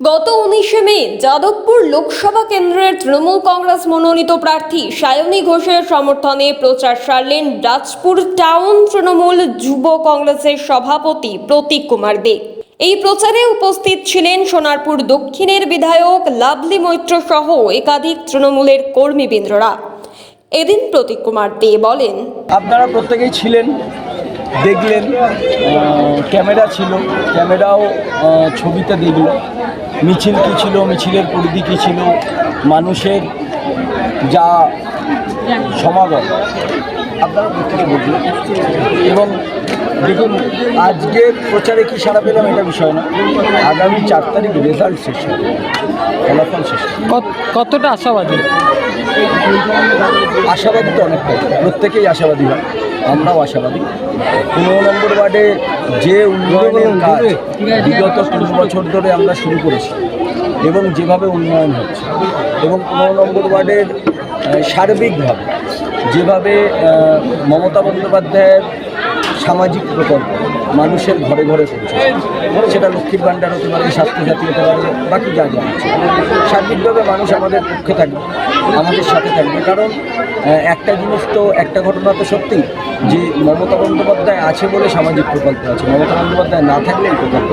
গত উনিশে মে যাদবপুর লোকসভা কেন্দ্রের তৃণমূল কংগ্রেস মনোনীত প্রার্থী সায়নী ঘোষের সমর্থনে প্রচার সারলেন রাজপুর টাউন তৃণমূল যুব কংগ্রেসের সভাপতি প্রতীক কুমার দে। এই প্রচারে উপস্থিত ছিলেন সোনারপুর দক্ষিণের বিধায়ক লাভলি মৈত্র সহ একাধিক তৃণমূলের কর্মীবৃন্দরা। এদিন প্রতীক কুমার দে বলেন, আপনারা প্রত্যেকেই ছিলেন দেখলেন ক্যামেরা ছিল ক্যামেরাও ছবিতে দেখল মিছিল কী ছিল মিছিলের পরিধি কী ছিল মানুষের যা সমাগম আপনারা প্রত্যেকে বুঝলেন এবং দেখুন আজকের প্রচারে কি সারা পেলাম এটা বিষয় না। আগামী চার তারিখ রেজাল্ট শেষ হবে ফলাফল শেষ কতটা আশাবাদী? আশাবাদী তো অনেকটাই প্রত্যেকেই আশাবাদী হয়। আমরাও আশাবাদী। পনেরো নম্বর ওয়ার্ডে যে উন্নয়নের কাজ বিগত তিন বছর ধরে আমরা শুরু করেছি এবং যেভাবে উন্নয়ন হচ্ছে এবং পনেরো নম্বর ওয়ার্ডের সার্বিকভাবে যেভাবে মমতা বন্দ্যোপাধ্যায়ের সামাজিক প্রকল্প মানুষের ঘরে ঘরে পৌঁছে সেটা লক্ষ্মীর ভাণ্ডার হতে পারে স্বাস্থ্যসাথী হতে পারে বাকি যা যা আছে। সার্বিকভাবে মানুষ আমাদের পক্ষে থাকবে আমাদের সাথে থাকবে। কারণ একটা জিনিস তো একটা ঘটনা তো সত্যি যে মমতা বন্দ্যোপাধ্যায় আছে বলে সামাজিক প্রকল্প আছে মমতা বন্দ্যোপাধ্যায় না থাকলে এই প্রকল্প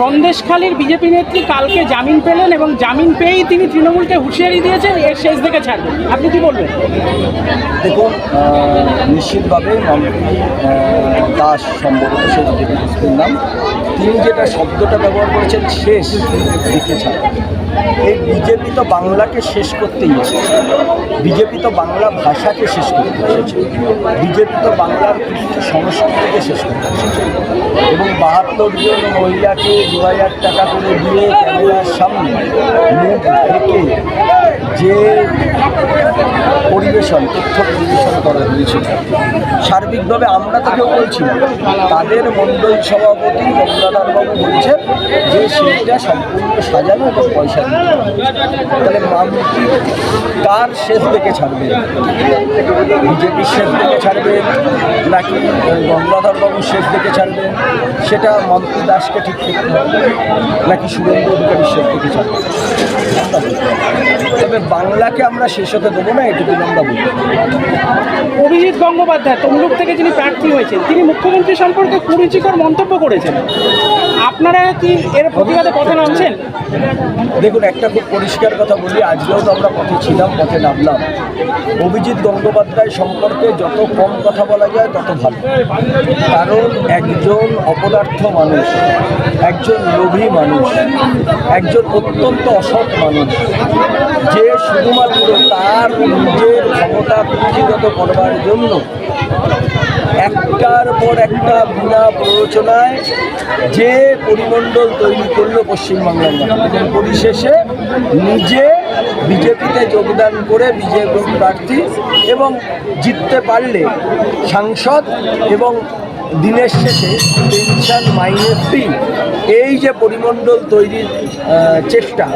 সন্দেশখালীর বিজেপি নেত্রী কালকে জামিন পেলেন এবং জামিন পেয়েই তিনি তৃণমূলকে হুঁশিয়ারি দিয়েছেন এর শেষ দিকে ছাড়বেন। আপনি কি বলবেন? দেখুন নিশ্চিতভাবে দাস সম্ভবত ব্যক্তির নাম। তিনি যেটা শব্দটা ব্যবহার করেছেন শেষ দিকে ছাড়া এই বিজেপি তো বাংলাকে শেষ করতেই এসেছে। বিজেপি তো বাংলা ভাষাকে শেষ করতে এসেছে। বিজেপি তো বাংলার কৃষ্টি সংস্কৃতিকে শেষ করতে এসেছে। এবং বাহাত্তর জন মহিলাকে দু হাজার টাকা করে দিয়ে ক্যামেরার সামনে মুখ যে পরিবেশন, তথ্য পরিবেশন করা হয়েছিল সার্বিকভাবে আমরা তাকেও বলছি না। তাদের মণ্ডল সভাপতি গঙ্গাধরবাবু বলছেন যে সেইটা সম্পূর্ণ সাজানো এবং পয়সা তাহলে মামুটি কার শেষ দিকে ছাড়বে বিজেপির শেষ দিকে ছাড়বে নাকি গঙ্গাধরবাবুর শেষ দিকে ছাড়বে সেটা মন্ত্রী দাসকে ঠিক করতে হবে, নাকি সুরেন্দ্র অধিকারীর শেষ বলতে পারব। তবে বাংলাকে আমরা শেষ হতে দেবো না, এটুকু আমরা বলি। অভিজিৎ গঙ্গোপাধ্যায়, তমলুক থেকে যিনি প্রার্থী হয়েছেন, তিনি মুখ্যমন্ত্রী সম্পর্কে কুরুচিকর মন্তব্য করেছেন আপনারা কি এর প্রতিবাদে পথে নামছেন? দেখুন, একটা খুব পরিষ্কার কথা বলি, আজকেও তো আমরা পথে ছিলাম, পথে নামলাম। অভিজিৎ গঙ্গোপাধ্যায় সম্পর্কে যত কম কথা বলা যায়, তত ভালো। কারণ একজন অপদার্থ মানুষ, একজন লোভী মানুষ, একজন অত্যন্ত অসৎ মানুষ, যে শুধুমাত্র তার নিজের ক্ষমতা পুঁজিগত করবার জন্য একটার পর একটা বিনা প্ররোচনায় যে পরিমণ্ডল তৈরি করল পশ্চিমবাংলার পরিশেষে নিজে বিজেপিতে যোগদান করে বিজেপি প্রার্থী এবং জিততে পারলে সাংসদ এবং দিনের শেষে পেনশন মাইনে ফ্রি এই যে পরিমণ্ডল তৈরির চেষ্টা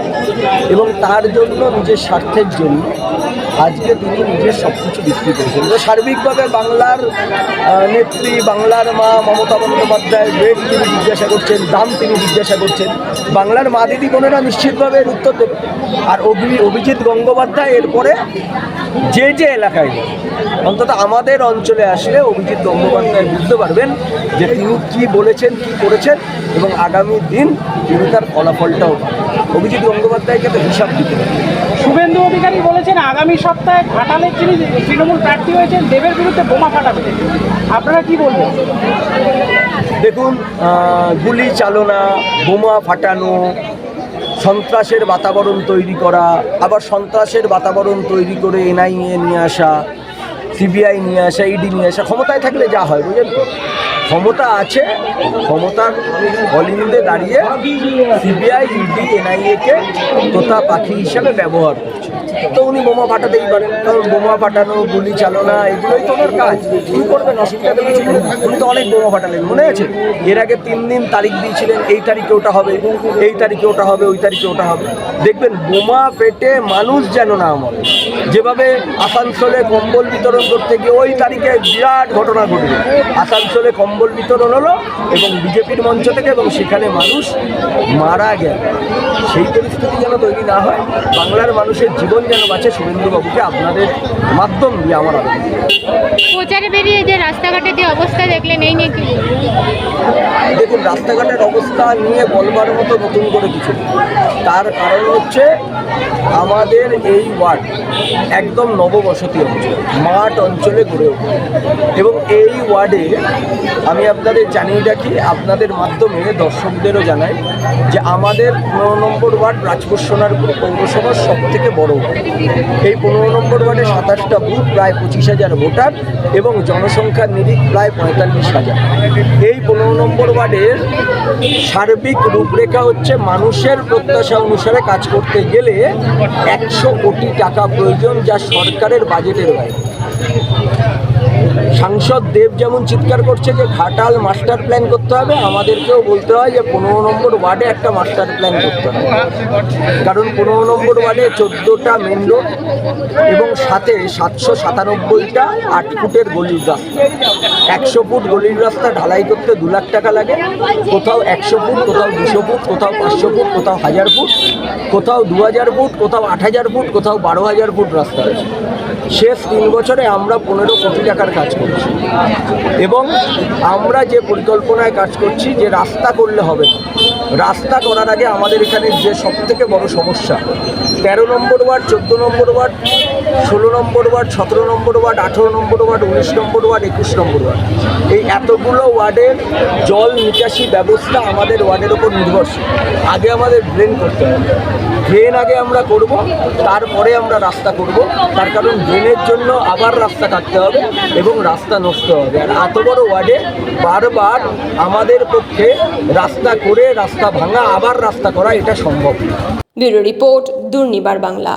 এবং তার জন্য নিজের স্বার্থের জন্য আজকে তিনি নিজের সব কিছু বিক্রি করেছেন। তো সার্বিকভাবে বাংলার নেত্রী, বাংলার মা মমতা বন্দ্যোপাধ্যায় রেট তিনি জিজ্ঞাসা করছেন, দাম তিনি জিজ্ঞাসা করছেন। বাংলার মা দিদি কোনোটা নিশ্চিতভাবে এর উত্তর দেবে। আর অভি, অভিজিৎ গঙ্গোপাধ্যায় এরপরে যে যে এলাকায় অন্তত আমাদের অঞ্চলে আসলে অভিজিৎ গঙ্গোপাধ্যায় বুঝতে পারবেন যে তিনি কী বলেছেন, কী করেছেন এবং আগামী দিন তিনি তার ফলাফলটাও পাবেন। অভিজিৎ গঙ্গোপাধ্যায়কে তো হিসাব দিতে হবে। শুভেন্দু অধিকারী বলেছেন আগামী সপ্তাহে ঘাটালের যিনি তৃণমূল প্রার্থী হয়েছেন দেবের বিরুদ্ধে বোমা ফাটাবে। আপনারা কি বলবেন? দেখুন গুলি চালনা বোমা ফাটানো সন্ত্রাসের বাতাবরণ তৈরি করা আবার সন্ত্রাসের বাতাবরণ তৈরি করে এনআইএ নিয়ে আসা সিবিআই নিয়ে আসা ইডি নিয়ে আসা ক্ষমতায় থাকলে যা হয় বুঝলেন তো? ক্ষমতা আছে ক্ষমতার অলিন্দে দাঁড়িয়ে সিবিআই ইডি এনআইএকে তোতা পাখি হিসাবে ব্যবহার করছে। তো উনি বোমা ফাটাতেই পারেন। কারণ বোমা ফাটানো গুলি চালনা, এগুলোই তো ওনার কাজ। উনি করবেন? অসুবিধা কিছু উনি তো অনেক বোমা ফাটালেন মনে আছে? এর আগে তিন দিন তারিখ দিয়েছিলেন, এই তারিখে ওটা হবে, এই তারিখে ওটা হবে, ওই তারিখে ওটা হবে। দেখবেন, বোমা পেটে মানুষ যেন না মরে। যেভাবে আসানসোলে কম্বল বিতরণ করতে গিয়ে ওই তারিখে বিরাট ঘটনা ঘটবে। আসানসোলে কম্বল বিতরণ হলো এবং বিজেপির মঞ্চ থেকে এবং সেখানে মানুষ মারা গেল। সেই পরিস্থিতি যেন তৈরি না হয়, বাংলার মানুষের জীবন যেন বাঁচে সুরেন্দ্রবাবুকে আপনাদের মাধ্যম দিয়ে আমার আবেদন। প্রচারে বেরিয়ে যে রাস্তাঘাটের যে অবস্থা দেখলেন এই নিয়ে কি দেখুন রাস্তাঘাটের অবস্থা নিয়ে বলবার মতো নতুন করে কিছু তার কারণ হচ্ছে আমাদের এই ওয়ার্ড একদম নববসতি অঞ্চল, মাঠ অঞ্চলে গড়ে ওঠে। এবং এই ওয়ার্ডে আমি আপনাদের জানিয়ে রাখি, আপনাদের মাধ্যমে দর্শকদেরও জানাই যে আমাদের পনেরো নম্বর ওয়ার্ড রাজপুর সোনারপুর পৌরসভার সব থেকে বড় ওয়ার্ড। এই পনেরো নম্বর ওয়ার্ডে সাতাশটা বুথ, প্রায় পঁচিশ হাজার ভোটার এবং জনসংখ্যার নিরিখ প্রায় পঁয়তাল্লিশ হাজার। এই পনেরো নম্বর ওয়ার্ডের সার্বিক রূপরেখা হচ্ছে মানুষের প্রত্যাশা অনুসারে কাজ করতে গেলে একশো কোটি টাকা প্রয়োজন যা সরকারের বাজেটের বাইরে। সাংসদ দেব যেমন চিৎকার করছে যে ঘাটাল মাস্টার প্ল্যান করতে হবে, আমাদেরকেও বলতে হয় যে পনেরো নম্বর ওয়ার্ডে একটা মাস্টার প্ল্যান করতে হবে। কারণ পনেরো নম্বর ওয়ার্ডে চোদ্দোটা মেন রোড এবং সাথে সাতশো সাতানব্বইটা আট ফুটের গলির রাস্তা। একশো ফুট গলির রাস্তা ঢালাই করতে দু লাখ টাকা লাগে। কোথাও একশো ফুট, কোথাও দুশো ফুট, কোথাও পাঁচশো ফুট, কোথাও হাজার ফুট, কোথাও দু হাজার ফুট, কোথাও আট হাজার ফুট, কোথাও বারো হাজার ফুট রাস্তা আছে শেষ তিন বছরে আমরা পনেরো কোটি টাকার কাজ করছি। এবং আমরা যে পরিকল্পনায় কাজ করছি, যে রাস্তা করলে হবে, রাস্তা করার আগে আমাদের এখানে যে সব থেকে বড় সমস্যা, তেরো নম্বর ওয়ার্ড, চোদ্দ নম্বর ওয়ার্ড, ষোলো নম্বর ওয়ার্ড, সতেরো নম্বর ওয়ার্ড, আঠেরো নম্বর ওয়ার্ড, উনিশ নম্বর ওয়ার্ড, একুশ নম্বর ওয়ার্ড। এই এতগুলো ওয়ার্ডের জল নিকাশি ব্যবস্থা আমাদের ওয়ার্ডের ওপর নির্ভরশীল। আগে আমাদের ড্রেন করতে হবে। ড্রেন আগে আমরা করব, তারপরে আমরা রাস্তা করব। তার কারণ ড্রেনের জন্য আবার রাস্তা কাটতে হবে এবং রাস্তা নষ্ট হবে আর এত বড় ওয়ার্ডে বারবার আমাদের পক্ষে রাস্তা করে রাস্তা ভাঙা, আবার রাস্তা করা এটা সম্ভব। Bureau report, Durnibar Bangla